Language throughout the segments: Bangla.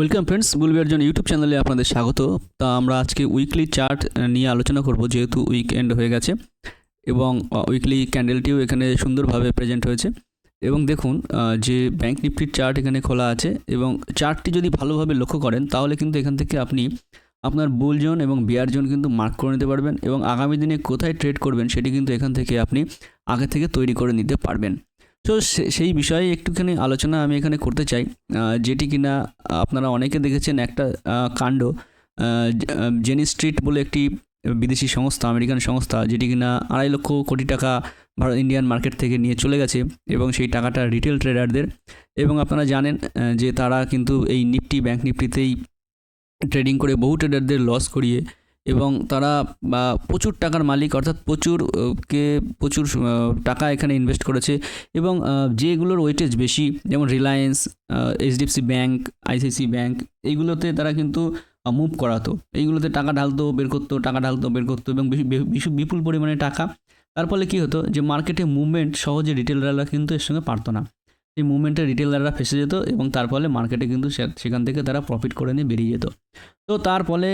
ওয়েলকাম ফ্রেন্ডস বুলবিয়ার জন্য ইউটিউব চ্যানেলে আপনাদের স্বাগত। তা আমরা আজকে উইকলি চার্ট নিয়ে আলোচনা করব যেহেতু উইকএন্ড হয়ে গেছে এবং উইকলি ক্যান্ডেলটিও এখানে সুন্দরভাবে প্রেজেন্ট হয়েছে। এবং দেখুন যে ব্যাংক নিফটির চার্ট এখানে খোলা আছে এবং চার্টটি যদি ভালোভাবে লক্ষ্য করেন, তাহলে কিন্তু এখান থেকে আপনি আপনার বুল জোন এবং বিয়ার জোন কিন্তু মার্ক করে নিতে পারবেন এবং আগামী দিনে কোথায় ট্রেড করবেন সেটি কিন্তু এখান থেকে আপনি আগে থেকে তৈরি করে নিতে পারবেন। তো সেই বিষয়ে একটুখানি আলোচনা আমি এখানে করতে চাই যেটি কিনা আপনারা অনেকে দেখেছেন একটা কাণ্ড জেনি স্ট্রিট বলে একটি বিদেশি সংস্থা, আমেরিকান সংস্থা, যেটি কিনা আড়াই লক্ষ কোটি টাকা ভারত, ইন্ডিয়ান মার্কেট থেকে নিয়ে চলে গেছে এবং সেই টাকাটা রিটেল ট্রেডারদের। এবং আপনারা জানেন যে তারা কিন্তু এই নিফটি, ব্যাংক নিফটিতেই ট্রেডিং করে বহু ট্রেডারদের লস করিয়ে এবং তারা, বা প্রচুর টাকার মালিক, অর্থাৎ প্রচুর কে প্রচুর টাকা এখানে ইনভেস্ট করেছে এবং যেগুলোর ওয়েটেজ বেশি, যেমন Reliance HDFC bank ICICI bank এইগুলোতে তারা কিন্তু মুভ করাতো। এইগুলোতে টাকা ঢালতো, বের করতো, টাকা ঢালতো, বের করতো এবং বিপুল পরিমাণে টাকা। তার ফলে কী হতো যে মার্কেটে মুভমেন্ট সহজে রিটেলাররা কিন্তু এর সঙ্গে পারতো না। এই মুভমেন্টে রিটেলাররা ফেসে যেত এবং তার ফলে মার্কেটে কিন্তু সেখান থেকে তারা প্রফিট করে নিয়ে বেরিয়ে যেত। তো তার ফলে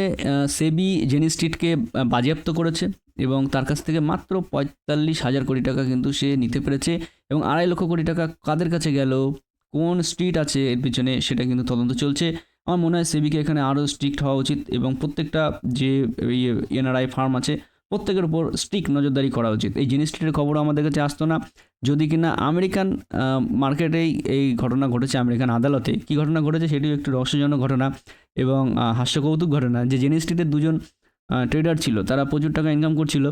সেবি জেনি স্ট্রিটকে বাজেয়াপ্ত করেছে এবং তার কাছ থেকে মাত্র পঁয়তাল্লিশ হাজার কোটি টাকা কিন্তু সে নিতে পেরেছে এবং আড়াই লক্ষ কোটি টাকা কাদের কাছে গেল? কোন স্ট্রিট আছে এর পিছনে? সেটা কিন্তু তদন্ত চলছে। আমার মনে হয় সেবিকে এখানে আরও স্ট্রিক্ট হওয়া উচিত এবং প্রত্যেকটা যে এনআরআই ফার্ম আছে প্রত্যেকের উপর স্ট্রিক্ট নজরদারি করা উচিত। এই জিনিস স্ট্রিটের খবর আমাদের কাছে আসতো না। যদি কিনা আমেরিকান মার্কেটেই এই ঘটনা ঘটেছে, আমেরিকান আদালতে। কী ঘটনা ঘটেছে সেটিও একটু রহস্যজনক ঘটনা এবং হাস্যকৌতুক ঘটনা। যে জেনি স্ট্রিটের দুজন ট্রেডার ছিল, তারা প্রচুর টাকা ইনকাম করছিল,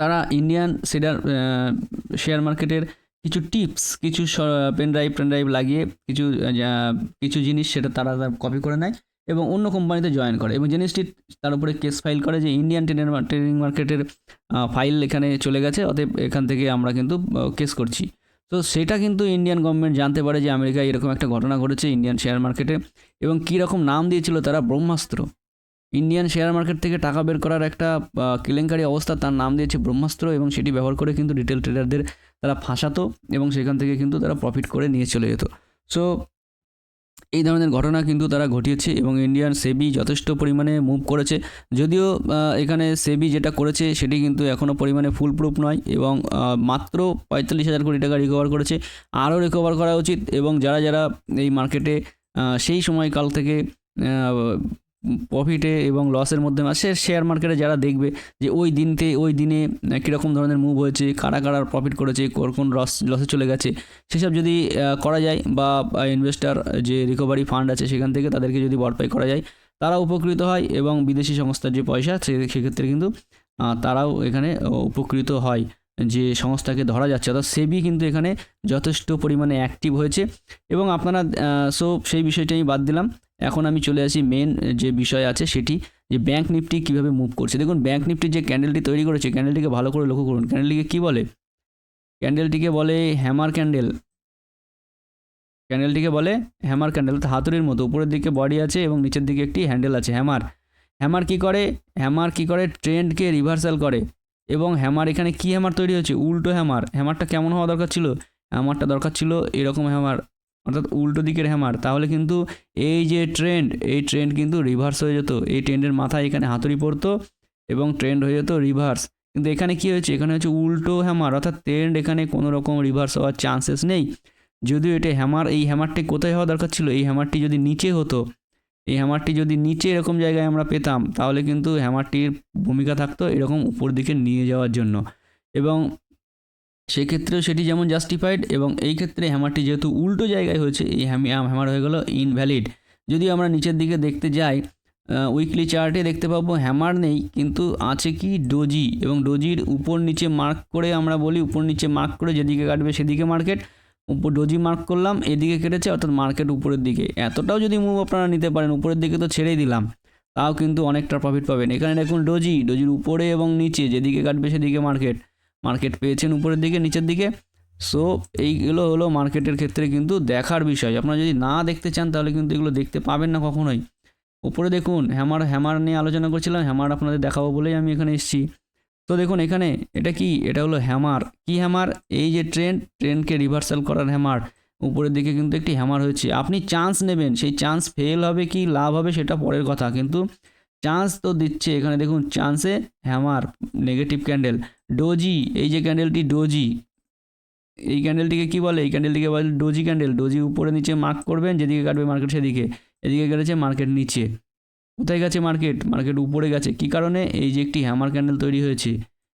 তারা ইন্ডিয়ান শেয়ার শেয়ার মার্কেটের কিছু টিপস কিছু পেন ড্রাইভ পেন ড্রাইভ লাগিয়ে কিছু কিছু জিনিস সেটা তারা কপি করে নেয়। এবং অন্য কোম্পানিতে জয়েন করে। এবং জিনিসটি তার উপরে কেস ফাইল করে যে ইন্ডিয়ান ট্রেডার ট্রেডিং মার্কেটের ফাইল এখানে চলে গেছে, অতএব এখান থেকে আমরা কিন্তু কেস করছি। তো সেটা কিন্তু ইন্ডিয়ান গভর্নমেন্ট জানতে পারে যে আমেরিকায় এরকম একটা ঘটনা ঘটেছে ইন্ডিয়ান শেয়ার মার্কেটে এবং কী রকম নাম দিয়েছিল তারা? ব্রহ্মাস্ত্র। ইন্ডিয়ান শেয়ার মার্কেট থেকে টাকা বের করার একটা কেলেঙ্কারি অবস্থা, তার নাম দিয়েছে ব্রহ্মাস্ত্র এবং সেটি ব্যবহার করে কিন্তু রিটেল ট্রেডারদের তারা ফাঁসাতো এবং সেখান থেকে কিন্তু তারা প্রফিট করে নিয়ে চলে যেত। সো এই ধরনের ঘটনা কিন্তু তারা ঘটিয়েছে এবং ইন্ডিয়ান সেবি যথেষ্ট পরিমাণে মুভ করেছে। যদিও এখানে সেবি যেটা করেছে সেটি কিন্তু এখনও পরিমাণে ফুল প্রুফ নয় এবং মাত্র পঁয়তাল্লিশ হাজার কোটি টাকা রিকভার করেছে। আরও রিকভার করা উচিত এবং যারা যারা এই মার্কেটে সেই সময়কাল থেকে প্রফিটে এবং লসের মধ্যে আছে শেয়ার মার্কেটে যারা দেখবে যে ওই দিনতে, ওই দিনে কীরকম ধরনের মুভ হয়েছে, কারা কারা প্রফিট করেছে কোন লস লসে চলে গেছে, সেসব যদি করা যায় বা ইনভেস্টার যে রিকভারি ফান্ড আছে সেখান থেকে তাদেরকে যদি ভরপাই করা যায়, তারা উপকৃত হয় এবং বিদেশি সংস্থার যে পয়সা সে, সেক্ষেত্রে কিন্তু তারাও এখানে উপকৃত হয়। যে সংস্থাকে ধরা যাচ্ছে, অর্থাৎ সেবি কিন্তু এখানে যথেষ্ট পরিমাণে অ্যাক্টিভ হয়েছে। এবং আপনারা সো সেই বিষয়টা আমি বাদ দিলাম। এখন আমি চলে আসি মেন যে বিষয় আছে সেটি, যে ব্যাংক নিফটি কীভাবে মুভ করছে। দেখুন ব্যাংক নিফটির যে ক্যান্ডেলটি তৈরি করেছে ক্যান্ডেলটিকে ভালো করে লক্ষ্য করুন। ক্যান্ডেলটিকে কী বলে? ক্যান্ডেলটিকে বলে হ্যামার ক্যান্ডেল ক্যান্ডেলটিকে বলে হ্যামার ক্যান্ডেল হাতুড়ির মতো, উপরের দিকে বডি আছে এবং নিচের দিকে একটি হ্যান্ডেল আছে হ্যামার হ্যামার কি করে? হ্যামার কি করে? ট্রেন্ডকে রিভার্সাল করে। এবং হ্যামার এখানে কি হ্যামার তৈরি হয়েছে? উল্টো হ্যামার হ্যামারটা কেমন হওয়া দরকার ছিল? হ্যামারটা দরকার ছিল এরকম হ্যামার অর্থাৎ উল্টো দিকের হ্যামার, তাহলে কিন্তু এই যে ট্রেন্ড এই ট্রেন্ড কিন্তু রিভার্স হয়ে যেত। এই ট্রেন্ডের মাথায় এখানে হাতুড়ি পড়তো এবং ট্রেন্ড হয়ে যেত রিভার্স কিন্তু এখানে কি হয়েছে? এখানে হচ্ছে উল্টো হ্যামার, অর্থাৎ ট্রেন্ড এখানে কোনো রকম রিভার্স হওয়ার চান্সেস নেই। যদিও এটা হ্যামার, এই হ্যামারটি কোথায় হওয়া দরকার ছিল? এই হ্যামারটি যদি নিচে হতো, এই হ্যামারটি যদি নিচে এরকম জায়গায় আমরা পেতাম, তাহলে কিন্তু হ্যামারটির ভূমিকা থাকতো এরকম উপর দিকে নিয়ে যাওয়ার জন্য। এবং সেক্ষেত্রেও সেটি যেমন জাস্টিফাইড এবং এই ক্ষেত্রে হ্যামারটি যেহেতু উল্টো জায়গায় হয়েছে, এই হ্যামার হয়ে গেল ইনভ্যালিড যদি আমরা নিচের দিকে দেখতে যাই উইকলি চার্টে দেখতে পাবো হ্যামার নেই, কিন্তু আছে কি ডোজি এবং ডোজির উপর নিচে মার্ক করে আমরা বলি, উপর নিচে মার্ক করে যেদিকে কাটবে সেদিকে মার্কেট উপর ডোজি মার্ক করলাম, এদিকে কেটেছে, অর্থাৎ মার্কেট উপরের দিকে। এতটাও যদি মুভ আপনারা নিতে পারেন, উপরের দিকে তো ছেড়েই দিলাম, তাও কিন্তু অনেকটা প্রফিট পাবেন। এখানে দেখুন ডোজি ডোজির উপরে এবং নিচে যেদিকে কাটবে সেদিকে মার্কেট মার্কেট পেয়েছেন উপরের দিকে, নিচের দিকে। সো এইগুলো হলো মার্কেটের ক্ষেত্রে কিন্তু দেখার বিষয়। আপনারা যদি না দেখতে চান, তাহলে কিন্তু এগুলো দেখতে পাবেন না কখনোই। উপরে দেখুন, হ্যামার হ্যামার নিয়ে আলোচনা করছিলাম, হ্যামার আপনাদের দেখাবো বলেই আমি এখানে এসেছি। তো দেখুন, এখানে এটা কি? এটা হলো হ্যামার। কি হ্যামার? এই যে ট্রেন্ড ট্রেনকে রিভার্সাল করার হ্যামার। উপরের দিকে কিন্তু একটি হ্যামার হয়েছে। আপনি চান্স নেবেন। সেই চান্স ফেল হবে কি, লাভ হবে সেটা পরের কথা। কিন্তু চান্স তো দিচ্ছে। এখানে দেখুন চান্সে হ্যামার নেগেটিভ ক্যান্ডেল ডোজি এই যে ক্যান্ডেলটি ডোজি এই ক্যান্ডেলটিকে কি বলে? এই ক্যান্ডেলটিকে বলে ডোজি ক্যান্ডেল ডোজি উপরে নিচে মার্ক করবেন, যেদিকে কাটবে মার্কেট সেদিকে, এদিকে গেছে মার্কেট নিচে। কোথায় গেছে মার্কেট মার্কেট উপরে গেছে। কি কারণে? এই যে একটি হ্যামার ক্যান্ডেল তৈরি হয়েছে।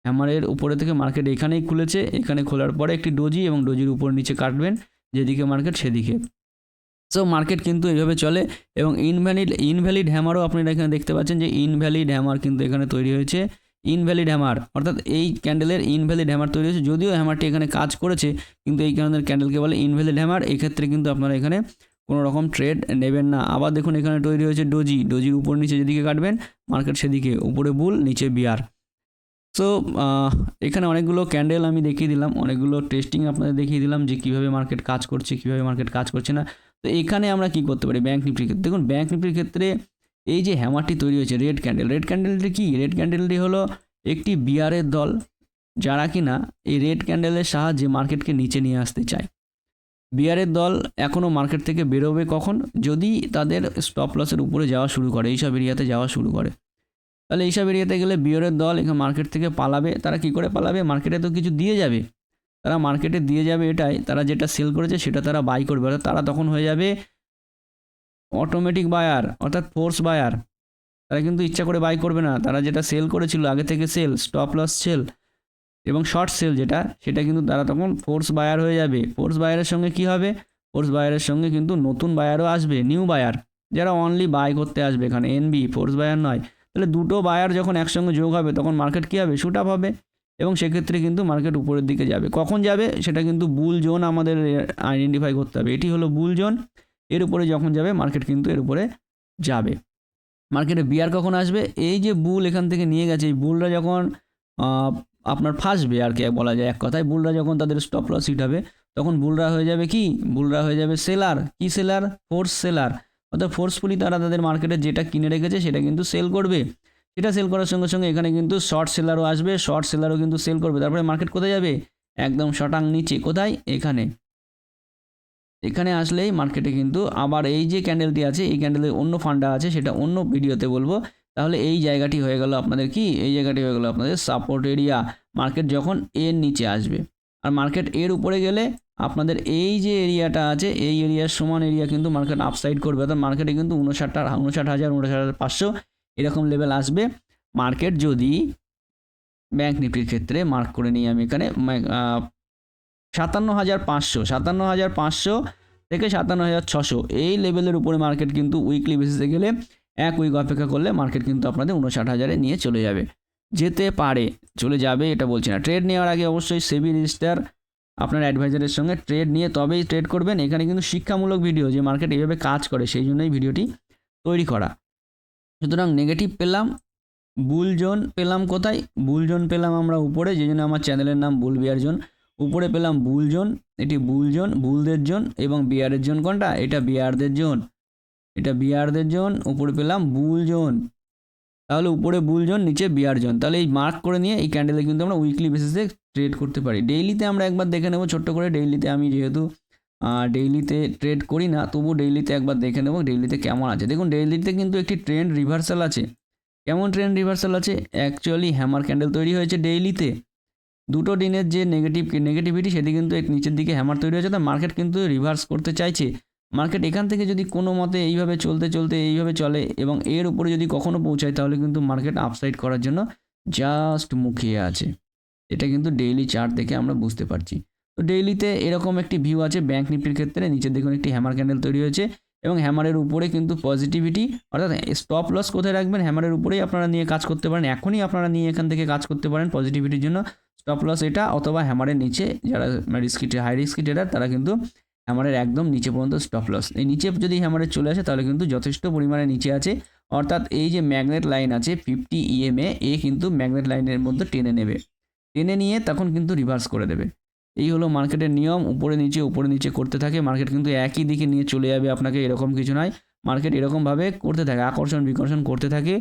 হ্যামারের উপরে থেকে মার্কেট এখানেই খুলেছে, এখানে খোলার পরে একটি ডোজি এবং ডোজির উপর নিচে কাটবেন, যেদিকে মার্কেট সেদিকে। সো মার্কেট কিন্তু এইভাবে চলে এবং ইনভ্যালিড ইনভ্যালিড হ্যামারও আপনারা এখানে দেখতে পাচ্ছেন যে ইনভ্যালিড হ্যামার কিন্তু এখানে তৈরি হয়েছে। ইনভ্যালিড হ্যামার অর্থাৎ এই ক্যান্ডেলের ইনভ্যালিড হ্যামার তৈরি হয়েছে। যদিও হ্যামারটি এখানে কাজ করেছে, কিন্তু এই কারণের ক্যান্ডেলকে বলে ইনভ্যালিড হ্যামার এক্ষেত্রে কিন্তু আপনারা এখানে কোনো রকম ট্রেড নেবেন না। আবার দেখুন এখানে তৈরি হয়েছে ডোজি ডোজির উপর নিচে যেদিকে কাটবেন মার্কেট সেদিকে, উপরে বুল নিচে বিয়ার সো এখানে অনেকগুলো ক্যান্ডেল আমি দেখিয়ে দিলাম। অনেকগুলো টেস্টিং আপনাদের দেখিয়ে দিলাম যে কীভাবে মার্কেট কাজ করছে, কীভাবে মার্কেট কাজ করছে না। তো এখানে আমরা কি করতে পারি? ব্যাঙ্ক নিফটির ক্ষেত্রে। দেখুন ব্যাঙ্ক নিফটির ক্ষেত্রে এই যে হ্যামারটি তৈরি হয়েছে রেড ক্যান্ডেল রেড ক্যান্ডেলটি কি? রেড ক্যান্ডেলটি হলো একটি বিয়ারের দল, যারা কিনা এই রেড ক্যান্ডেলের সাহায্যে মার্কেটকে নিচে নিয়ে আসতে চায়। বিয়ারের দল এখনও মার্কেট থেকে বেরোবে কখন? যদি তাদের স্টপ লসের উপরে যাওয়া শুরু করে, এইসব এরিয়াতে যাওয়া শুরু করে। তাহলে এইসব এরিয়াতে গেলে বিয়ারের দল এখানে মার্কেট থেকে পালাবে। তারা কি করে পালাবে? মার্কেটে তো কিছু দিয়ে যাবে। তারা মার্কেটে দিয়ে যাবে এটাই, তারা যেটা সেল করেছে সেটা তারা বাই করবে। অর্থাৎ তারা তখন হয়ে যাবে অটোমেটিক বায়ার অর্থাৎ ফোর্স বায়ার তারা কিন্তু ইচ্ছা করে বাই করবে না। তারা যেটা সেল করেছিল, আগে থেকে সেল স্টপ লস সেল এবং শর্ট সেল যেটা, সেটা কিন্তু তারা তখন ফোর্স বায়ার হয়ে যাবে। ফোর্স বায়ারের সঙ্গে কি হবে? ফোর্স বায়ারের সঙ্গে কিন্তু নতুন বায়ারও আসবে নিউ বায়ার যারা অনলি বাই করতে আসবে এখানে এনবি ফোর্স বায়ার নয়। তাহলে দুটো বায়ার যখন একসঙ্গে যোগ হবে, তখন মার্কেট কী হবে? শুট আপ হবে। এবং সেক্ষেত্রে কিন্তু মার্কেট উপরের দিকে যাবে। কখন যাবে? সেটা কিন্তু বুল জোন আমাদের আইডেন্টিফাই করতে হবে। এটি হলো বুল জোন এর উপরে যখন যাবে মার্কেট কিন্তু এর উপরে যাবে। মার্কেটে বিয়ার কখন আসবে? এই যে বুল এখান থেকে নিয়ে গেছে, এই বুলরা যখন আপনার ফাঁসবে আর কি, বলা যায় এক কথায়। বুলরা যখন তাদের স্টপ লস হিট হবে, তখন বুলরা হয়ে যাবে কি? বুলরা হয়ে যাবে সেলার কি সেলার ফোর্স সেলার অর্থাৎ ফোর্সফুলি তারা তাদের মার্কেটে যেটা কিনে রেখেছে, সেটা কিন্তু সেল করবে। সেটা সেল করার সঙ্গে সঙ্গে এখানে কিন্তু শর্ট সেলারও আসবে শর্ট সেলারও কিন্তু সেল করবে। তারপরে মার্কেট কোথায় যাবে? একদম শটাং নিচে। কোথায়? এখানে। এখানে আসলেই মার্কেটে কিন্তু আবার এই যে ক্যান্ডেলটি আছে, এই ক্যান্ডেলের অন্য ফান্ডা আছে, সেটা অন্য ভিডিওতে বলব। তাহলে এই জায়গাটি হয়ে গেল আপনাদের কি? এই জায়গাটি হয়ে গেল আপনাদের সাপোর্ট এরিয়া মার্কেট যখন এর নিচে আসবে। আর মার্কেট এর উপরে গেলে আপনাদের এই যে এরিয়াটা আছে, এই এরিয়ার সমান এরিয়া কিন্তু মার্কেট আপসাইড করবে। অর্থাৎ মার্কেটে কিন্তু উনষাট উনষাট হাজার উনষাট হাজার পাঁচশো এরকম লেভেল আসবে। মার্কেট যদি ব্যাংক নিফটির ক্ষেত্রে মার্ক করে নিই আমি এখানে সাতান্ন হাজার পাঁচশো সাতান্ন হাজার পাঁচশো থেকে সাতান্ন হাজার ছশো এই লেভেলের উপরে মার্কেট কিন্তু উইকলি বেসিসে গেলে এক উইক অপেক্ষা করলে মার্কেট কিন্তু আপনাদের উনষাট হাজারে নিয়ে চলে যাবে। যেতে পারে, চলে যাবে এটা বলছি না। ট্রেড নেওয়ার আগে অবশ্যই সেবি রেজিস্টার আপনার অ্যাডভাইজারের সঙ্গে ট্রেড নিয়ে তবেই ট্রেড করবেন। এখানে কিন্তু শিক্ষামূলক ভিডিও যে মার্কেট এইভাবে কাজ করে সেই জন্যই ভিডিওটি তৈরি করা। সুতরাং নেগেটিভ পেলাম বুল জোন পেলাম কোথায়? বুল জোন পেলাম আমরা উপরে যে জন্য আমার চ্যানেলের নাম বুল বিয়ার জোন। উপরে পেলাম বুল জোন এটি বুল জোন বুলদের জোন এবং বিয়ারের জোন কোনটা? এটা বিয়ারদের জোন। এটা বিয়ারদের জোন, উপরে পেলাম বুল জোন তাহলে উপরে বুল জোন নিচে বিয়ার জোন। তাহলে এই মার্ক করে নিয়ে এই ক্যান্ডেলে কিন্তু আমরা উইকলি বেসিসে ট্রেড করতে পারি। ডেইলিতে আমরা একবার দেখে নেব, ছোট্ট করে ডেইলিতে আমি যেহেতু ডেইলিতে ট্রেড করি না তবু ডেইলিতে একবার দেখে নেব ডেইলিতে কেমন আছে। দেখুন ডেইলিতে কিন্তু একটি ট্রেন্ড রিভার্সাল আছে। কেমন ট্রেন্ড রিভার্সাল আছে? অ্যাকচুয়ালি হ্যামার ক্যান্ডেল তৈরি হয়েছে ডেইলিতে দুটো দিনের যে নেগেটিভ নেগেটিভিটি সেটি কিন্তু এক নিচের দিকে হ্যামার তৈরি হয়েছে তো মার্কেট কিন্তু রিভার্স করতে চাইছে। মার্কেট এখান থেকে যদি কোনো মতে এইভাবে চলতে চলতে এইভাবে চলে এবং এর উপরে যদি কখনো পৌঁছায়, তাহলে কিন্তু মার্কেট আপসাইড করার জন্য জাস্ট মুখিয়ে আছে। এটা কিন্তু ডেইলি চার্ট দেখে আমরা বুঝতে পারছি। তো ডেইলিতে এরকম একটি ভিউ আছে ব্যাংক নিফটির ক্ষেত্রে। নিচের দেখুন একটি হ্যামার ক্যান্ডেল তৈরি হয়েছে এবং হ্যামারের উপরে কিন্তু পজিটিভিটি অর্থাৎ স্টপ লস কোথায় রাখবেন? হ্যামারের উপরেই আপনারা নিয়ে কাজ করতে পারেন। এখনই আপনারা নিয়ে এখান থেকে কাজ করতে পারেন পজিটিভিটির জন্য। স্টপ লস এটা অথবা হ্যামারের নিচে, যারা রিস্কি হাই রিস্কি ট্রেডার তারা কিন্তু হ্যামারের একদম নিচে পর্যন্ত স্টপ লস এই নিচে যদি হ্যামারের চলে আসে, তাহলে কিন্তু যথেষ্ট পরিমাণে নিচে আছে। অর্থাৎ এই যে ম্যাগনেট লাইন আছে ফিফটি ইএমএ এ কিন্তু ম্যাগনেট লাইনের মধ্যে টেনে নেবে। টেনে নিয়ে তখন কিন্তু রিভার্স করে দেবে। এই হলো মার্কেটের নিয়ম, উপরে নিচে উপরে নিচে করতে থাকে। মার্কেট কিন্তু একই দিকে নিয়ে চলে যাবে, আপনাকে এরকম কিছু নয়। মার্কেট এরকমভাবে করতে থাকে, আকর্ষণ বিকর্ষণ করতে থাকে।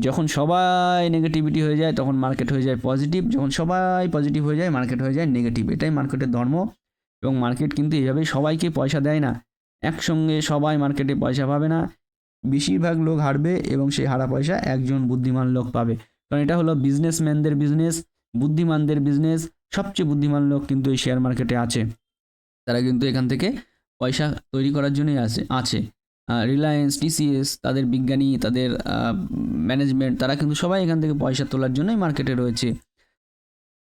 যখন সবাই নেগেটিভিটি হয়ে যায়, তখন মার্কেট হয়ে যায় পজিটিভ যখন সবাই পজিটিভ হয়ে যায়, মার্কেট হয়ে যায় নেগেটিভ এটাই মার্কেটের ধর্ম। এবং মার্কেট কিন্তু এইভাবেই সবাইকে পয়সা দেয় না। একসঙ্গে সবাই মার্কেটে পয়সা পাবে না। বেশিরভাগ লোক হারবে এবং সেই হারা পয়সা একজন বুদ্ধিমান লোক পাবে। কারণ এটা হলো বিজনেসম্যানদের বিজনেস বুদ্ধিমানদের বিজনেস সবচেয়ে বুদ্ধিমান লোক কিন্তু এই শেয়ার মার্কেটে আছে। তারা কিন্তু এখান থেকে পয়সা তৈরি করার জন্যই আছে। আছে রিলায়েন্স টিসিএস তাদের বিজ্ঞানী, তাদের ম্যানেজমেন্ট তারা কিন্তু সবাই এখান থেকে পয়সা তোলার জন্যই মার্কেটে রয়েছে।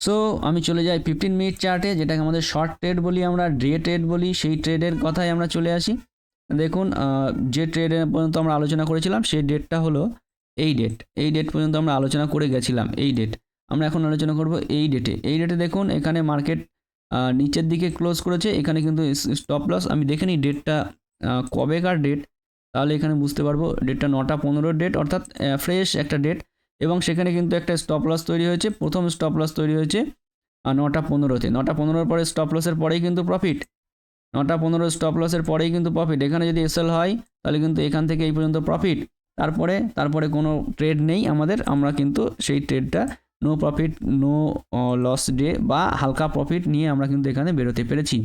সো আমি চলে যাই ফিফটিন মিনিট চার্টে যেটাকে আমাদের শর্ট ট্রেড বলি আমরা ডে ট্রেড বলি, সেই ট্রেডের কথায় আমরা চলে আসি। দেখুন যে ট্রেডের পর্যন্ত আমরা আলোচনা করেছিলাম, সেই ডেটটা হলো এই ডেট এই ডেট পর্যন্ত আমরা আলোচনা করে গেছিলাম, এই ডেট আমরা এখন আলোচনা করব এই ডেটে এই ডেটে দেখুন, এখানে মার্কেট নিচের দিকে ক্লোজ করেছে, এখানে কিন্তু স্টপ লস আমি দেখে নিই ডেটটা কবেকার ডেট তাহলে এখানে বুঝতে পারব ডেটটা নটা পনেরোর ডেট অর্থাৎ ফ্রেশ একটা ডেট এবং সেখানে কিন্তু একটা স্টপ লস তৈরি হয়েছে, প্রথম স্টপ লস তৈরি হয়েছে নটা পনেরোতে। নটা পনেরোর পরে স্টপ লসের পরেই কিন্তু প্রফিট নটা পনেরো স্টপ লসের পরেই কিন্তু প্রফিট এখানে যদি এসএল হয়, তাহলে কিন্তু এখান থেকে এই পর্যন্ত প্রফিট তারপরে তারপরে কোনো ট্রেড নেই আমাদের, আমরা কিন্তু সেই ট্রেডটা no profit no loss day বা হালকা প্রফিট নিয়ে আমরা কিন্তু এখানে বেরোতে পেরেছি।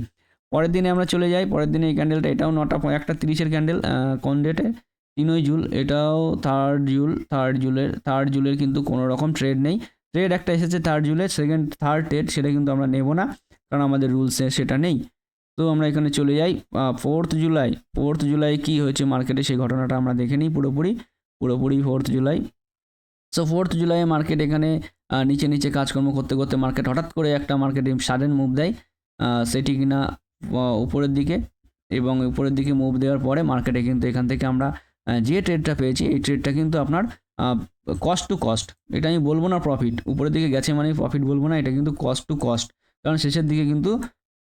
পরের দিনে আমরা চলে যাই। পরের দিনে এই ক্যান্ডেলটা এটাও নটা একটা তিরিশের ক্যান্ডেল কোন ডেটে তিনই জুল, এটাও থার্ড জুল থার্ড জুলের থার্ড জুলের কিন্তু কোনো রকম ট্রেড নেই। ট্রেড একটা এসেছে থার্ড জুলের সেকেন্ড থার্ড ট্রেড সেটা কিন্তু আমরা নেব না, কারণ আমাদের রুলসে সেটা নেই। তো আমরা এখানে চলে যাই ফোর্থ জুলাই। ফোর্থ জুলাই কি হয়েছে মার্কেটে সেই ঘটনাটা আমরা দেখে নিই পুরোপুরি। পুরোপুরি fourth July. So fourth July market এখানে নিচে নিচে কাজকর্ম করতে করতে মার্কেট হঠাৎ করে একটা মার্কেটে সাডেন মুভ দেয়। সেটি কিনা উপরের দিকে এবং উপরের দিকে মুভ দেওয়ার পরে মার্কেটে কিন্তু এখান থেকে আমরা যে ট্রেডটা পেয়েছি, এই ট্রেডটা কিন্তু আপনার কস্ট টু কস্ট এটা আমি বলব না প্রফিট উপরের দিকে গেছে মানে প্রফিট বলব না, এটা কিন্তু কস্ট টু কস্ট কারণ শেষের দিকে কিন্তু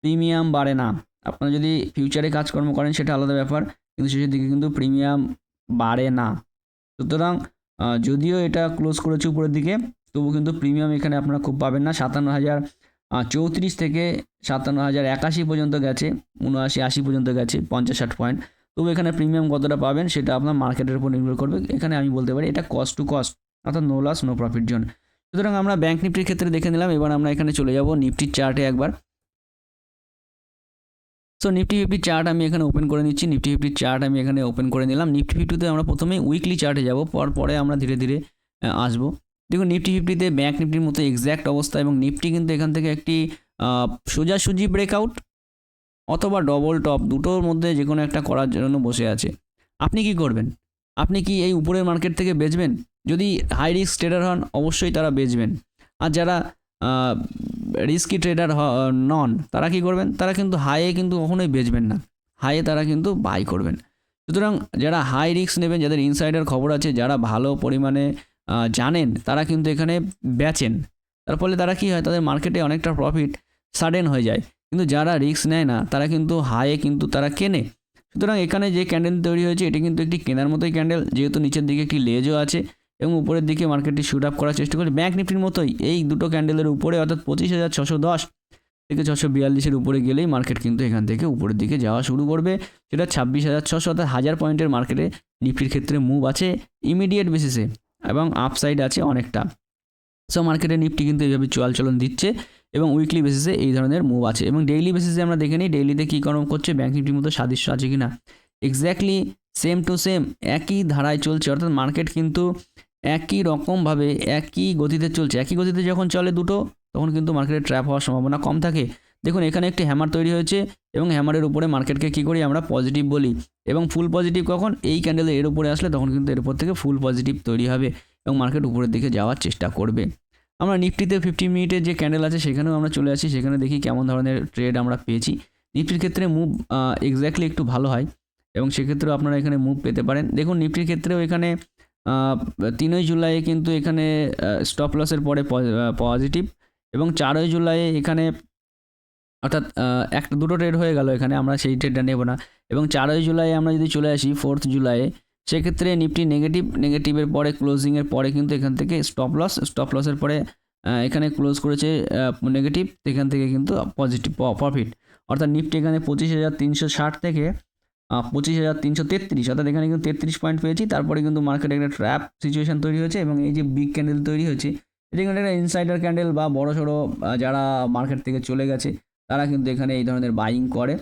প্রিমিয়াম বাড়ে না। আপনারা যদি ফিউচারে কাজকর্ম করেন, সেটা আলাদা ব্যাপার। কিন্তু শেষের দিকে কিন্তু প্রিমিয়াম বাড়ে না। সুতরাং যদিও এটা ক্লোজ করেছে উপরের দিকে, তবু কিন্তু প্রিমিয়াম এখানে আপনারা খুব পাবেন না। সাতান্ন হাজার চৌত্রিশ থেকে সাতান্ন হাজার একাশি পর্যন্ত গেছে, উনআশি, আশি পর্যন্ত গেছে, পঞ্চাশ ষাট পয়েন্ট তবু এখানে প্রিমিয়াম কতটা পাবেন সেটা আপনার মার্কেটের উপর নির্ভর করবে। এখানে আমি বলতে পারি এটা কস্ট টু কস্ট অর্থাৎ no loss no profit zone সুতরাং আমরা ব্যাংক নিফটির ক্ষেত্রে দেখে নিলাম, এবার আমরা এখানে চলে যাব নিফটির চার্টে একবার। সো নিফটি ফিফটি চার্ট আমি এখানে ওপেন করে নিচ্ছি। নিফটি ফিফটি চার্ট আমি এখানে ওপেন করে নিলাম। নিফটি ফিফটিতে আমরা প্রথমে উইকলি চার্টে যাব। পর আমরা ধীরে ধীরে আসব। দেখুন নিফটি ফিফটিতে ব্যাঙ্ক নিফটির মতো এক্স্যাক্ট অবস্থা এবং নিফটি কিন্তু এখান থেকে একটি সোজাসুজি ব্রেকআউট অথবা ডবল টপ দুটোর মধ্যে যে কোনো একটা করার জন্য বসে আছে। আপনি কি করবেন? আপনি কি এই উপরের মার্কেট থেকে বেচবেন? যদি হাই রিস্ক ট্রেডার হন, অবশ্যই তারা বেচবেন। আর যারা রিস্কি ট্রেডার নন, তারা কি করবেন? তারা কিন্তু হাইয়ে কিন্তু কখনোই বেচবেন না। হাইয়ে তারা কিন্তু বাই করবেন। সুতরাং যারা হাই রিস্ক নেবেন, যাদের ইনসাইডার খবর আছে, যারা ভালো পরিমাণে জানেন, তারা কিন্তু এখানে বেচেন। তার ফলে তারা কি হয়? তাদের মার্কেটে অনেকটা প্রফিট সাডেন হয়ে যায়। কিন্তু যারা রিস্ক নেয় না, তারা কিন্তু হাইয়ে কিন্তু তারা কেনে। সুতরাং এখানে যে ক্যান্ডেল তৈরি হয়েছে, এটি কিন্তু একটি কেনার মতোই ক্যান্ডেল যেহেতু নিচের দিকে একটি লেজও আছে। এবং উপরের দিকে মার্কেটটি শুট আপ করার চেষ্টা করছে। ব্যাংক নিফটির মতোই এই দুটো ক্যান্ডেলের উপরে, অর্থাৎ পঁচিশ হাজার ছশো দশ থেকে ছশো বিয়াল্লিশের উপরে গেলেই মার্কেট কিন্তু এখান থেকে উপরের দিকে যাওয়া শুরু করবে। সেটা ছাব্বিশ হাজার ছশো, অর্থাৎ হাজার পয়েন্টের মার্কেটে নিফটির ক্ষেত্রে মুভ আছে ইমিডিয়েট বেসিসে এবং আপসাইড আছে অনেকটা। সো মার্কেটে নিফটি কিন্তু এইভাবে চল চলন দিচ্ছে এবং উইকলি বেসিসে এই ধরনের মুভ আছে এবং ডেইলি বেসিসে আমরা দেখে নিই ডেইলিতে কী কর্ম করছে ব্যাংক নিফটির মতো সাদৃশ্য আছে কি না এক্স্যাক্টলি সেম টু সেম একই ধারায় চলছে, অর্থাৎ মার্কেট কিন্তু একই রকমভাবে, একই গতিতে চলছে। একই গতিতে যখন চলে দুটো, তখন কিন্তু মার্কেটে ট্র্যাপ হওয়ার সম্ভাবনা কম থাকে। দেখুন, এখানে একটি হ্যামার তৈরি হয়েছে এবং হ্যামারের উপরে মার্কেটকে কী করি আমরা পজিটিভ বলি। এবং ফুল পজিটিভ কখন? এই ক্যান্ডেলে এর উপরে আসলে তখন কিন্তু এর উপর থেকে ফুল পজিটিভ তৈরি হবে এবং মার্কেট উপরের দিকে যাওয়ার চেষ্টা করবে। আমরা নিফটিতে ফিফটি মিনিটের যে ক্যান্ডেল আছে, সেখানেও আমরা চলে আসি। সেখানে দেখি কেমন ধরনের ট্রেড আমরা পেয়েছি। নিফটির ক্ষেত্রে মুভ এক্স্যাক্টলি একটু ভালো হয় এবং সেক্ষেত্রেও আপনারা এখানে মুভ পেতে পারেন। দেখুন, নিফটির ক্ষেত্রেও এখানে তিনই জুলাই কিন্তু এখানে স্টপ লসের পরে পজিটিভ এবং চারই জুলাই এখানে, অর্থাৎ একটা দুটো ট্রেড হয়ে গেল এখানে, আমরা সেই ট্রেডটা নেব না। এবং চারই জুলাই আমরা যদি চলে আসি ফোর্থ জুলাইয়ে, সেক্ষেত্রে নিফটি নেগেটিভ নেগেটিভের পরে ক্লোজিংয়ের পরে কিন্তু এখান থেকে স্টপ লস স্টপ লসের পরে এখানে ক্লোজ করেছে নেগেটিভ এখান থেকে কিন্তু পজিটিভ প্রফিট অর্থাৎ নিফটি এখানে পঁচিশ হাজার তিনশো ষাট থেকে পঁচিশ হাজার তিনশো তেত্রিশ, অর্থাৎ এখানে কিন্তু তেত্রিশ পয়েন্ট পেয়েছি। তারপরে কিন্তু মার্কেটে একটা ট্র্যাপ সিচুয়েশন তৈরি হয়েছে এবং এই যে বিগ ক্যান্ডেল তৈরি হয়েছে, এটা কিন্তু একটা ইনসাইডার ক্যান্ডেল বা বড় সড়ো যারা মার্কেট থেকে চলে গেছে, তারা কিন্তু এখানে এই ধরনের বাইং করে।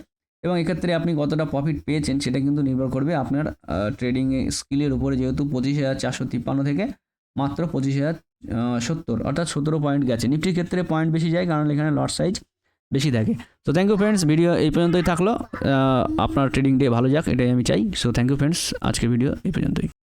এবং এক্ষেত্রে আপনি কতটা প্রফিট পেয়েছেন সেটা কিন্তু নির্ভর করবে আপনার ট্রেডিং স্কিলের উপরে, যেহেতু পঁচিশ হাজার চারশো তিপ্পান্ন থেকে মাত্র পঁচিশ হাজার সত্তর, অর্থাৎ সতেরো পয়েন্ট গেছে। নিফটির ক্ষেত্রে পয়েন্ট বেশি যায়, কারণ এখানে লট সাইজ বেশি থাকে তো থ্যাংক ইউ ফ্রেন্ডস ভিডিও এই পর্যন্তই থাকল। আপনার ট্রেডিং ডে ভালো যাক, এটাই আমি চাই। সো থ্যাংক ইউ ফ্রেন্ডস আজকে ভিডিও এই পর্যন্তই।